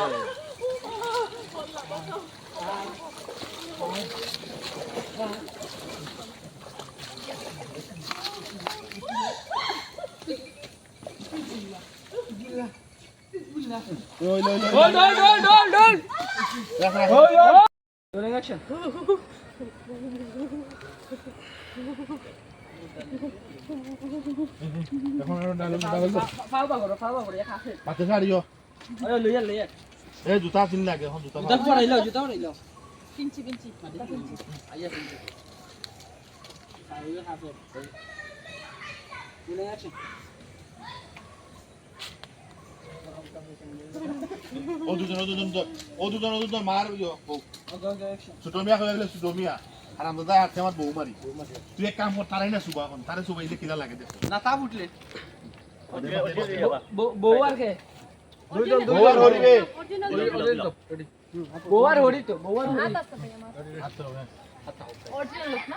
Rồi rồi rồi. Rồi rồi rồi rồi rồi. Rồi rồi. Rồi lên action. Dejo una ronda, dale un dale. Fao bajo, fao bajo, ya café. Para que salió. Oye, Luis, Luis. এই জুতা চিন লাগে এখন জুতা lâu, chúng ta vào đây lâu. কিনছি কিনছি. Rolling action. ও দুজন ও দুজন ও দুজন ও দুজন মার. ছোট মিয়া হয়ে গেলে ছোট মিয়া আর আমরা যাই আছে আমার বউ মারি। তুই এক কাম কর তারাই না সুবা এখন তারে সুবাইলে কিলা লাগে দেখো না তা উঠলে বউ আর কে? বউ আর হরিবে বউ হরি তো বউ হরি। হাত আছে ভাই আমার অরিজিনাল লোক না?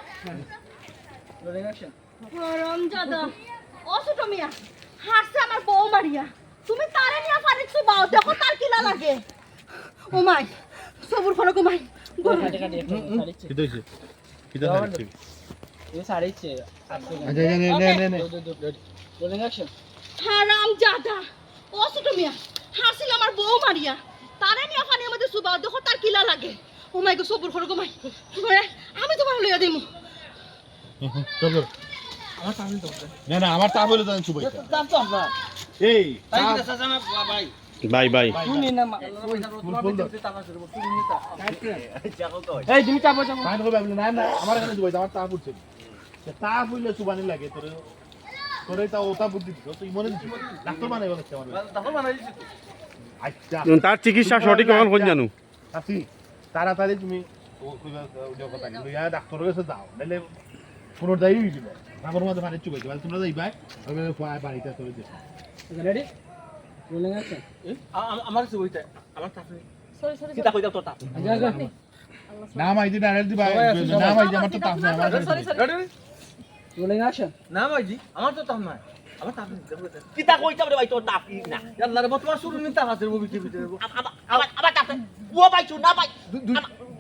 রমজাদা ও মিয়া হাসছে আমার বউ মারিয়া তুমি তারে নিয়ে পারিছো বাও দেখো তার কিলা লাগে। ও মাই সবুর ফরক মাই গরু কাটে কাটে সাড়িচ্ছে কি দইছে কি দা সারিছে এ সাড়িচ্ছে আটশো নে নে নে নে রোলিং অ্যাকশন হারাম ছোট মিয়া হাসিল আমার বউ মারিয়া। তারে নিয়ে পানি আমাদের সুবাও দেখো তার কিলা লাগে। ও মাই গো সবুর ফরক মাই। আমি তোমার লইয়া দিমু আমার সামনে না না আমার তা বলে এই বাই। বাই এই তুমি না না আমার এখানে আমার তা পড়ছে তা পড়লে সুবানি লাগে তোরে তোরে মনে আচ্ছা। তার চিকিৎসা সঠিক কখন কোন জানো। আসি তাড়াতাড়ি তুমি ডাক্তারের কাছে যাও। নাহলে পুনর্দায়ী হয়ে যাবে আমার মধ্যে পানি চুকাইতে পারে তোমরা যাইবা ফুয়ায় চলে যাবে রেডি রোলিং আমার সুবিধা আমার তাপনি সরি সরি কিতা কই দাও তোর তাপ আগে আগে ডাইরেক্ট দিবা। না মাইদি আমার তো তাপ নাই আমার sorry sorry ready rolling action না ভাইজি আমার তো তাপ নাই। আমার তাপ নেই kita kau itu berapa itu tapi nah আল্লাহ রে তোমার শুরু নিতে আছে ববি কি ভিতরে apa tapi gua baik tu apa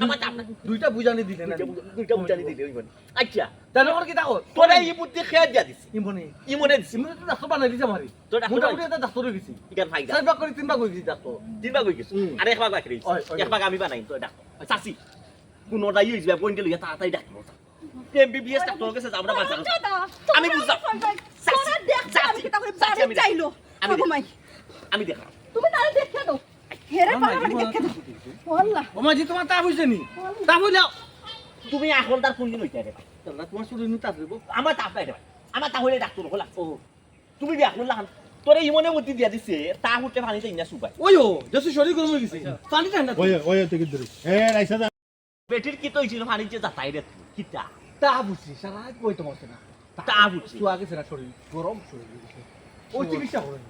apa দুইটা বুঝানি দিলে না দুইটা বুঝানি দিলে ইমন আচ্ছা। তাহলে ওর কি দেখো তোরা এই বুদ্ধি খেয়ে দিয়া দিছি। ইমনি। ইমনে দিছি। ইমনি তো ডাক্তার বানাই দিছে মারি তো ডাক্তার মোটামুটি এটা ডাক্তার হয়ে গেছি ইকান ফাইদা। চার ভাগ করে তিন ভাগ হয়ে গেছি ডাক্তার তিনবার কই গেছো। হুম। আরে একবার বাকি ওই, ওই। একবার আমি বানাই তো ডাক সাসি কোন দাই ইউজ পয়েন্ট লইয়া তাড়াতাড়ি ডাক এমবিবিএস ডাক্তার কাছে আমরা বাঁচানো আমি বুঝলাম। তোরা দেখছ আমি কি তাহলে বাড়ি চাইলো আমি ও মাই আমি দেখা। তুমি তারে দেখে দাও হেরে পাহাড়ি দেখে দাও আল্লাহ ও মাঝি তোমার তা বুঝছে নি? তা বুঝলাও তুমি এখন তার কোন দিন হইতে রে তোমার শুরু নিতে আসবে আমার তাপ নাই। আমার তাহলে ডাক্তার হলা ও। তুমি বিয়া করলা তোরে ইমনে বুদ্ধি দিয়া দিছে তা হুটে পানিতে ইনা সুবাই ওই ও দেশে শরীর গরম হয়ে গেছে। পানি ঠান্ডা ওই ওই থেকে ধরে এ রাইসা যা পেটির কি তো হইছিল পানি যে যাতাই রে কিতা? তা বুঝছি সারা কই তোমার না তা বুঝছি তো আগে সেটা শরীর গরম শরীর হয়ে ও চিকিৎসা করেন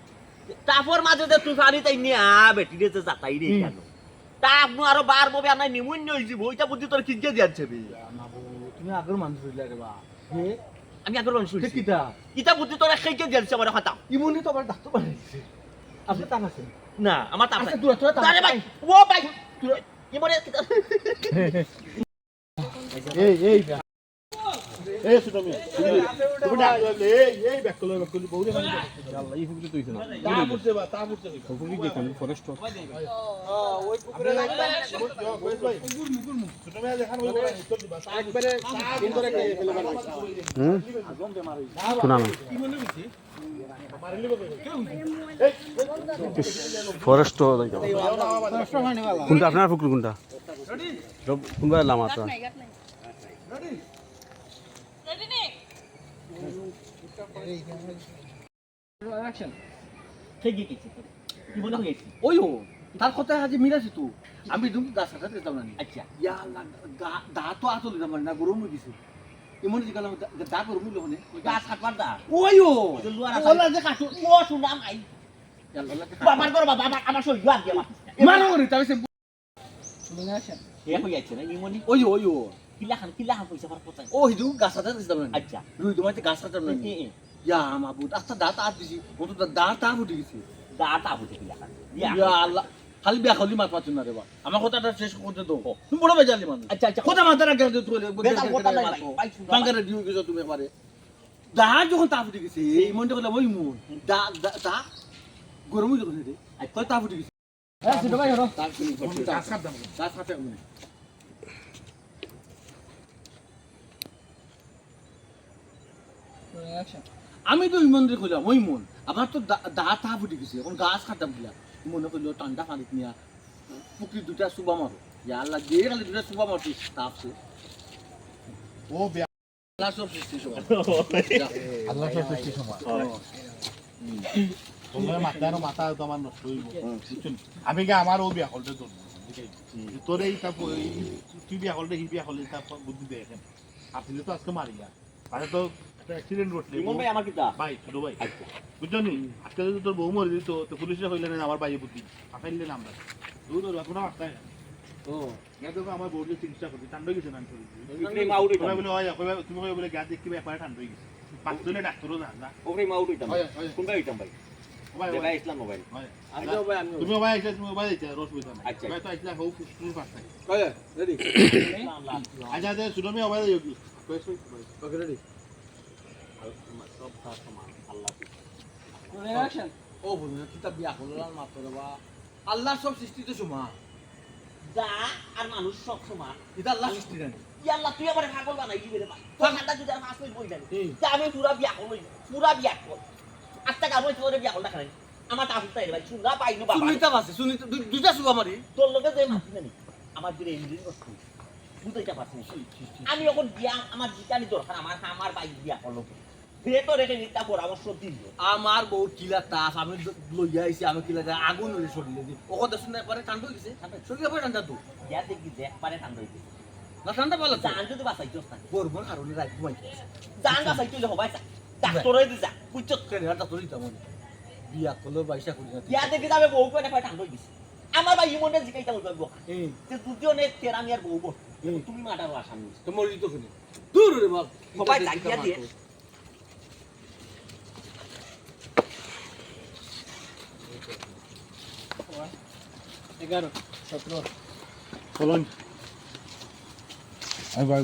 তারপর মাঝে যে তুই পানি তাই নিয়ে আ বেটি রে যাতাই রে কেন তা আপনি আরও বার ববে আনাই নিমুন্য হই যাব ওইটা বুদ্ধি তোর কিনকে দিয়াছে বে তুমি আগের মানুষ হইলা রে বা হে আমি আগের মানুষ শুনছি কিতা কিতা বুদ্ধি তোর খাইকে দিয়াছে আমার কথা ইমনি তো আবার ডাক্তার বানাই দিছে আপনি তা আছে না আমার তাপ নাই আচ্ছা তোরা তোরা আরে ভাই ও ভাই ইমনে কিতা এই এই ফরেস্ট পুকুরে কোনটা আপনার ফুকর কোনটা? কোনবা এলাম আপনার অ্যাকশন ঠিকই কিছু ইমনে ওই ও তার কথা আজ মিলাছি তো। আমি তুমি গাছ কাটাতে যেতাম না আচ্ছা। ইয়া দা তো আতলে যাবার না গরম হয়ে গেছে। এমন যে গেলাম দা গরম হইল মানে গাছ কাটবার দা ওই ও ওই যে লুয়ার আছে। ওলা যে কাটু ও শুনাম আই। বাবার ঘর বাবা আমার আমার সই ইয়ার দিয়া মারো রে তাই সে শুনে আসেন এ হই যাচ্ছে না ইমনি। ওই ওই ও কিলা খান কিলা খান পয়সা পার পচাই। ও হিদু গাছ কাটাতে যেতাম না আচ্ছা। রুই তোমার গাছ না ইয়া আচ্ছা দিছি ও তো গেছে। আল্লাহ খালি বিয়া খালি মাত পাচ্ছ না রে বা আমার কথাটা শেষ করতে তো তুমি বড় বেজালি মানুষ। আচ্ছা আচ্ছা। কথা মাথার আগে তুই কথা। বাঙ্গারে গেছো তুমি যখন তাপ উঠে গেছে এই মনটা করলাম ওই মন। দা দা- দা গরম হয়ে যখন রে। কয় তাপ উঠে গেছে। হ্যাঁ সেটা ভাই হলো শুনি আমি তো ইমান রে কইলাম ওই মন। আমার তো দা- দা তাপ গেছে এখন গাছ কাটাম দিয়া মনে করল ঠান্ডা পানিত নিয়া পুকুরি দুটা সুবা মারো। ইয়া আল্লাহ দিয়ে খালি দুটা সুবা মারছি তাপছে ও বিয়া। আল্লাহ সব সৃষ্টি সব আল্লাহ সব সৃষ্টি সমান। তোমার মাথা আর মাথা তো আমার নষ্ট হইব। আমি কি আমার ও বিয়া করতে তোর তোর এই তা তুই বিয়া করলে সি বিয়া করলে তা বুদ্ধি দেয় এখন আপনি তো আজকে মারি গা তাহলে তো অ্যাক্সিডেন্ট ঘটলে ইমন ভাই আমার কিতা ভাই ছোট ভাই। বুঝছ নি? আজকে যদি তোর বউ মরে দিত তো পুলিশে কইলে না আমার ভাই বুদ্ধি? পাঠাইলে না আমরা। তুই তোর কোনো মাথায় ও। না তোকে আমার বউকে চিকিৎসা করতে ঠান্ডা গেছে না শরীর মা উঠে তোমার বলে হয় তুমি কইবা বলে গা দেখি ব্যাপারে ঠান্ডা হয়ে গেছে। পাঁচজনে ডাক্তারও জান না। ওফরে মা উঠে হয়, হয়। কোন হইতাম ভাই? ভাই ইসলাম মোবাইল হয়। আমি তো ভাই আমি তুমি ভাই আইছা তুমি ভাই আইছা রস না আচ্ছা। ভাই তো ফুসফুস পাস্তা ওই আচ্ছা ভাই যোগি কইছো ওকে রেডি। তার সমান আল্লাহ ও বন্ধু কিতাব বিয়া করলাম মাত্র বাবা আল্লাহ সব সৃষ্টি তো সুমা যা আর মানুষ সব সমান। এটা আল্লাহ সৃষ্টি জানি। ইয়াল্লা তুই আমার পাগল বানাই দিবি রে ভাই। তোর ঠান্ডা যদি আর বই তা আমি পুরা বিয়া পুরা বিয়া কর তোর বিয়া করলে খাই আমার তা রে ভাই পাইনু বাবা। সুনিতা আছে সুনিতা দুইটা সুবা মারি তোর যে মাতি না নি, আমার দিলে ইঞ্জিন করছি পারছি আমি এখন বিয়া আমার জিকানি দরকার আমার আমার বাইক বিয়া করল। রেখে নিতা পরামর্শ দিল আমার বউ কিলা তাস আমি লইয়া আইছি আমি কিলা আগুন হলে সরিয়ে দিই। ও কথা শুনে পরে ঠান্ডা হয়ে গেছে সরিয়ে পরে ঠান্ডা তো? বিয়া দেখি যে একবারে ঠান্ডা হইতে না ঠান্ডা ভালো জান যদি বাঁচাইতে না গরম কারণে রাত জান বাঁচাইতে হলে হবাই যা ডাক্তারে দি যা বুঝছ ট্রেনে হাঁটা তো দিতাম আমি বিয়া করলে বাইশা করি না বিয়া দেখি যাবে বউ করে ঠান্ডা হয়ে গেছে আমার ভাই ইমনে জিকাইতে বলব যে দুটিও নে তেরামি আর বউ তুমি মাটারও আসামি তো শুনে দূর রে বাপ। সবাই জাগিয়া দিয়ে। এগারো সতেরো ফলন আমি ভাই